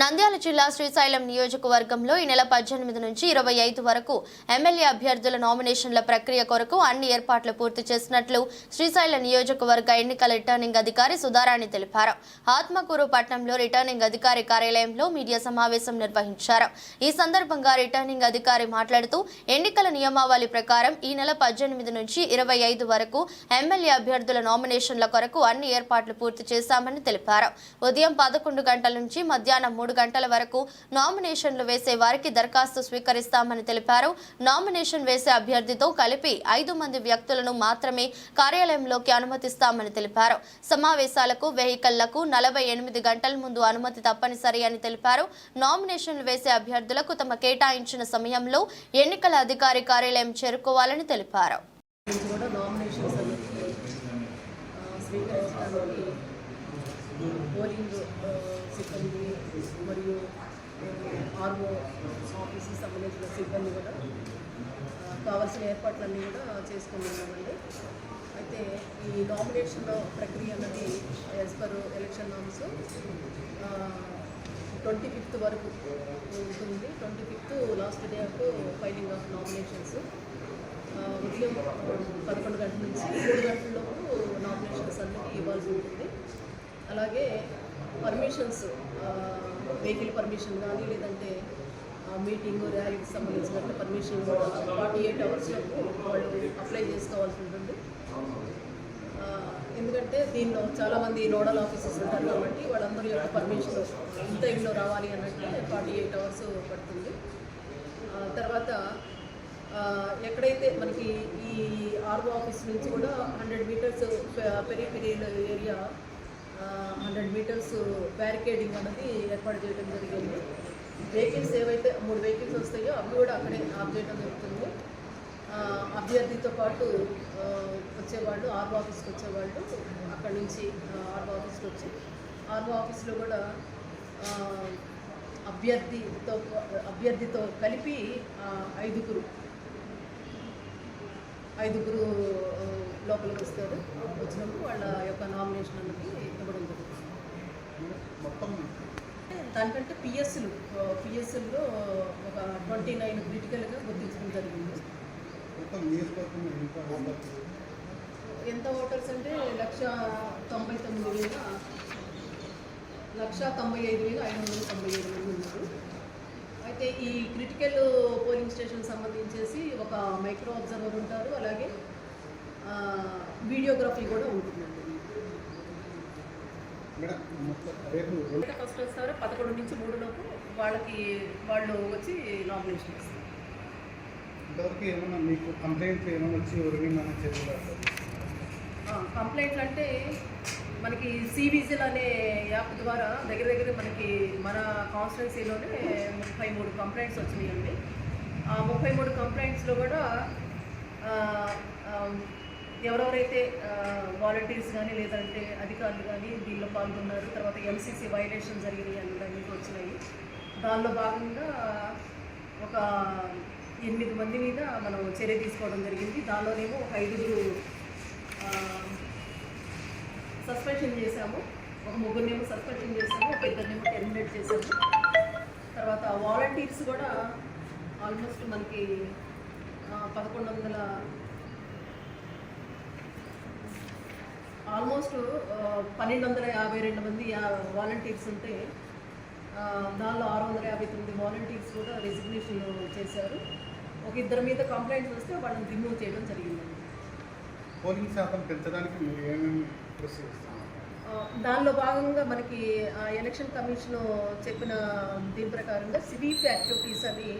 నంద్యాల జిల్లా శ్రీశైలం నియోజకవర్గంలో ఈ నెల పద్దెనిమిది నుంచి ఇరవై ఐదు వరకు ఎమ్మెల్యే అభ్యర్థుల నామినేషన్ల ప్రక్రియ కొరకు అన్ని ఏర్పాట్లు పూర్తి చేసినట్లు శ్రీశైలం నియోజకవర్గ ఎన్నికల రిటర్నింగ్ అధికారి సుధారాణి తెలిపారు. ఆత్మకూరు పట్టణంలో రిటర్నింగ్ అధికారి కార్యాలయంలో మీడియా సమావేశం నిర్వహించారు. ఈ సందర్భంగా రిటర్నింగ్ అధికారి మాట్లాడుతూ ఎన్నికల నియమావళి ప్రకారం ఈ నెల పద్దెనిమిది నుంచి ఇరవై ఐదు వరకు ఎమ్మెల్యే అభ్యర్థుల నామినేషన్ల కొరకు అన్ని ఏర్పాట్లు పూర్తి చేశామని తెలిపారు. ఉదయం పదకొండు గంటల నుంచి మధ్యాహ్నం మూడు గంటల వరకు నామినేషన్లు వేసే వారికి దరఖాస్తు స్వీకరిస్తామని తెలిపారు. నామినేషన్ వేసే అభ్యర్థితో కలిపి ఐదు మంది వ్యక్తులను మాత్రమే కార్యాలయంలోకి అనుమతిస్తామని తెలిపారు. సమావేశాలకు వెహికళ్ళకు నలభై ఎనిమిది గంటల ముందు అనుమతి తప్పనిసరి అని తెలిపారు. నామినేషన్లు వేసే అభ్యర్థులకు తమ కేటాయించిన సమయంలో ఎన్నికల అధికారి కార్యాలయం చేరుకోవాలని తెలిపారు. స్వీకరించడానికి పోలింగ్ సిబ్బంది మరియు ఆర్ఓ ఆఫీస్కి సంబంధించిన సిబ్బంది కూడా కావాల్సిన ఏర్పాట్లన్నీ కూడా చేసుకుని ఉన్నామండి అయితే ఈ నామినేషన్ ప్రక్రియ అన్నది as per election norms twenty fifth వరకు ఉంటుంది. Twenty fifth last day of filing of nominations ఉదయం పదకొండు గంటల నుంచి మూడు గంటలలోపు నామినేషన్స్ అన్నీ ఇవ్వాల్సి ఉంటుంది. అలాగే పర్మిషన్స్ వెహికల్ పర్మిషన్ కానీ లేదంటే మీటింగ్ ర్యాలీకి సంబంధించినట్టు పర్మిషన్ ఫార్టీ ఎయిట్ అవర్స్లో వాళ్ళు అప్లై చేసుకోవాల్సి ఉంటుంది. ఎందుకంటే దీనిలో చాలామంది నోడల్ ఆఫీసర్స్ ఉంటారు కాబట్టి వాళ్ళందరి యొక్క పర్మిషన్ ఇంత ఇంట్లో రావాలి అన్నట్టు ఫార్టీ ఎయిట్ అవర్స్ పడుతుంది. తర్వాత ఎక్కడైతే మనకి ఈ ఆర్ఓ ఆఫీస్ నుంచి కూడా hundred metres peri peripheral area hundred metres barricading అనేది ఏర్పాటు చేయడం జరిగింది. వెహికల్స్ ఏవైతే మూడు వెహికల్స్ వస్తాయో అవి కూడా అక్కడే ఆఫ్ చేయడం జరుగుతుంది. అభ్యర్థితో పాటు వచ్చేవాళ్ళు ఆర్ఓ ఆఫీస్కి వచ్చేవాళ్ళు అక్కడి నుంచి ఆర్ఓ ఆఫీస్కి వచ్చి ఆర్ఓ ఆఫీస్లో కూడా అభ్యర్థితో అభ్యర్థితో కలిపి ఐదుగురు ఐదుగురు లోపలికి వస్తారు వచ్చినప్పుడు వాళ్ళ యొక్క నామినేషన్ అన్నది ఇవ్వడం జరుగుతుంది. మొత్తం దానికంటే పిఎస్సులు పిఎస్ఎల్లో ఒక ట్వంటీ నైన్ క్రిటికల్గా గుర్తించడం జరిగింది. ఎంత ఓటర్స్ అంటే లక్ష తొంభై తొమ్మిది వేల లక్ష తొంభై ఐదు వేల ఐదు వందల తొంభై ఏడు మంది ఉన్నారు. అయితే ఈ క్రిటికల్ పోలింగ్ స్టేషన్ సంబంధించేసి ఒక మైక్రో అబ్జర్వర్ ఉంటారు. అలాగే వీడియోగ్రఫీ కూడా ఉంటుందండి. ఫస్ట్ వస్తారో పదకొండు నుంచి మూడు లోపు వాళ్ళకి వాళ్ళు వచ్చి నామినేషన్ ఇస్తారు. ఇంతవరకు ఏమన్నా మీకు కంప్లైంట్లు ఏమైనా వచ్చి ఎవరికైనా చర్యలు కంప్లైంట్లు అంటే మనకి సివిజిల్ అనే యాప్ ద్వారా దగ్గర దగ్గర మనకి మన కాన్స్టిట్యున్సీలోనే ముప్పై మూడు కంప్లైంట్స్ వచ్చినాయండి. ఆ ముప్పై మూడు కంప్లైంట్స్లో కూడా ఎవరెవరైతే వాలంటీర్స్ కానీ లేదంటే అధికారులు కానీ దీనిలో పాల్గొన్నారు తర్వాత ఎంసీసీ వైలేషన్ జరిగినాయి అని కూడా మీకు వచ్చినాయి. దానిలో భాగంగా ఒక ఎనిమిది మంది మీద మనం చర్య తీసుకోవడం జరిగింది. దానిలోనేమో ఒక ఐదుగురు సస్పెన్షన్ చేశాము. ఒక ముగ్గురినేమో సస్పెన్షన్ చేశాము. ఒక ఇద్దరినేమో టెర్మినేట్ చేశాము. తర్వాత వాలంటీర్స్ కూడా ఆల్మోస్ట్ మనకి పదకొండు వందల ఆల్మోస్ట్ పన్నెండు వందల యాభై రెండు మంది వాలంటీర్స్ ఉంటే దానిలో ఆరు వందల యాభై తొమ్మిది వాలంటీర్స్ కూడా రెసిగ్నేషన్ చేశారు. ఒక ఇద్దరి మీద కంప్లైంట్స్ వస్తే వాళ్ళని రిమూవ్ చేయడం జరిగిందండి పోలింగ్ శాతం పెంచడానికి మీరు ఏమేమి కృషి చేస్తున్నారు? ఆ, దానిలో భాగంగా మనకి ఎలక్షన్ కమిషన్ చెప్పిన దీని ప్రకారంగా సివిక్ యాక్టివిటీస్ అని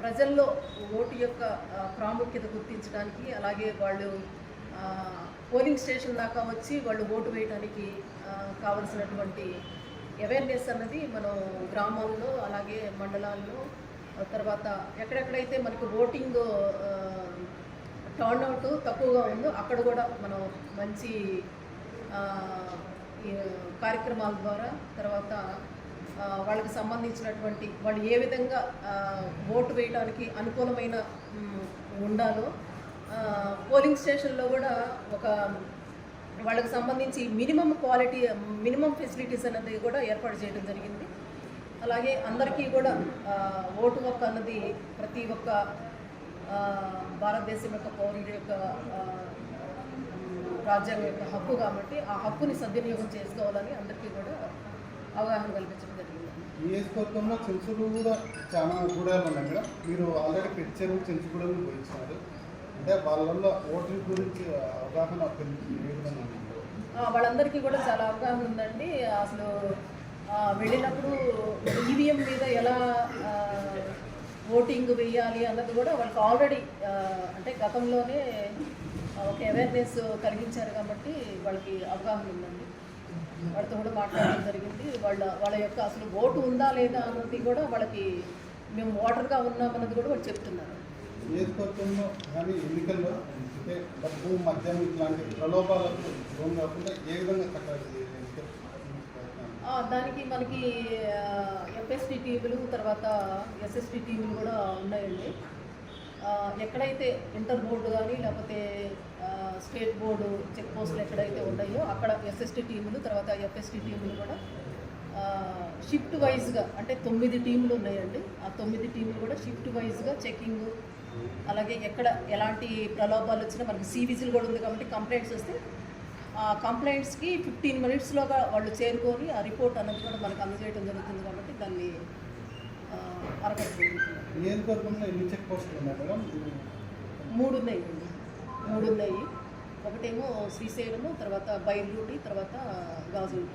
ప్రజల్లో ఓటు యొక్క ప్రాముఖ్యత గుర్తించడానికి అలాగే వాళ్ళు పోలింగ్ స్టేషన్ దాకా వచ్చి వాళ్ళు ఓటు వేయడానికి కావలసినటువంటి అవేర్నెస్ అన్నది మనం గ్రామాల్లో అలాగే మండలాల్లో తర్వాత ఎక్కడెక్కడైతే మనకి ఓటింగ్ టర్న్ అవుట్ తక్కువగా ఉందో అక్కడ కూడా మనం మంచి కార్యక్రమాల ద్వారా తర్వాత వాళ్ళకి సంబంధించినటువంటి వాళ్ళు ఏ విధంగా ఓటు వేయడానికి అనుకూలమైన ఉండాలో పోలింగ్ స్టేషన్లో కూడా ఒక వాళ్ళకి సంబంధించి మినిమం క్వాలిటీ మినిమం ఫెసిలిటీస్ అనేది కూడా ఏర్పాటు చేయడం జరిగింది. అలాగే అందరికీ కూడా ఓటు హక్కు అన్నది ప్రతి ఒక్క భారతదేశం యొక్క పౌరుడి యొక్క రాజ్యాంగం యొక్క హక్కు కాబట్టి ఆ హక్కుని సద్వినియోగం చేసుకోవాలని అందరికీ కూడా అవగాహన కల్పించడం జరిగింది. నియోజకవర్గంలో చెంచులు కూడా చాలా గూడాలు ఉన్నాయి మేడం. మీరు ఆల్రెడీ పెంచారు చెంచుగూడలు పోయించారు అంటే వాళ్ళల్లో ఓటింగ్ గురించి అవగాహన వాళ్ళందరికీ కూడా చాలా అవగాహన ఉందండి. అసలు వెళ్ళినప్పుడు ఈవీఎం మీద ఎలా ఓటింగ్ వేయాలి అన్నది కూడా వాళ్ళకి ఆల్రెడీ అంటే గతంలోనే ఒక అవేర్నెస్ కలిగించారు కాబట్టి వాళ్ళకి అవగాహన ఉందండి. వాళ్ళతో కూడా మాట్లాడడం జరిగింది. వాళ్ళ వాళ్ళ యొక్క అసలు ఓటు ఉందా లేదా అన్నది కూడా వాళ్ళకి మేము ఓటర్గా ఉన్నామన్నది కూడా వాళ్ళు చెప్తున్నారు. నియోజకవర్గంలో కానీ ఎన్నికల్లో అంటే డబ్బు మద్యం ఇట్లాంటి ప్రలోభాలకు లోన్ కాకుండా ఏ విధంగా కట్టాలి దానికి మనకి ఎఫ్ఎస్టి టీములు తర్వాత ఎస్ఎస్టి టీములు కూడా ఉన్నాయండి. ఎక్కడైతే ఇంటర్ బోర్డు కానీ లేకపోతే స్టేట్ బోర్డు చెక్ పోస్టులు ఎక్కడైతే ఉన్నాయో అక్కడ ఎస్ఎస్టి టీములు తర్వాత ఎఫ్ఎస్టి టీములు కూడా షిఫ్ట్ వైజ్గా అంటే తొమ్మిది టీములు ఉన్నాయండి. ఆ తొమ్మిది టీములు కూడా షిఫ్ట్ వైజ్గా చెకింగ్ అలాగే ఎక్కడ ఎలాంటి ప్రలోభాలు వచ్చినా మనకి సీవీజీలు కూడా ఉంది కాబట్టి కంప్లైంట్స్ వస్తే ఆ కంప్లైంట్స్కి ఫిఫ్టీన్ మినిట్స్లోగా వాళ్ళు చేరుకొని ఆ రిపోర్ట్ అన్నది కూడా మనకు అందజేయడం జరుగుతుంది కాబట్టి దాన్ని మేడం? ఉన్నాయి. మూడు ఉన్నాయి. ఒకటేమో శ్రీశైలము తర్వాత బయలుదేరి తర్వాత గాజులు.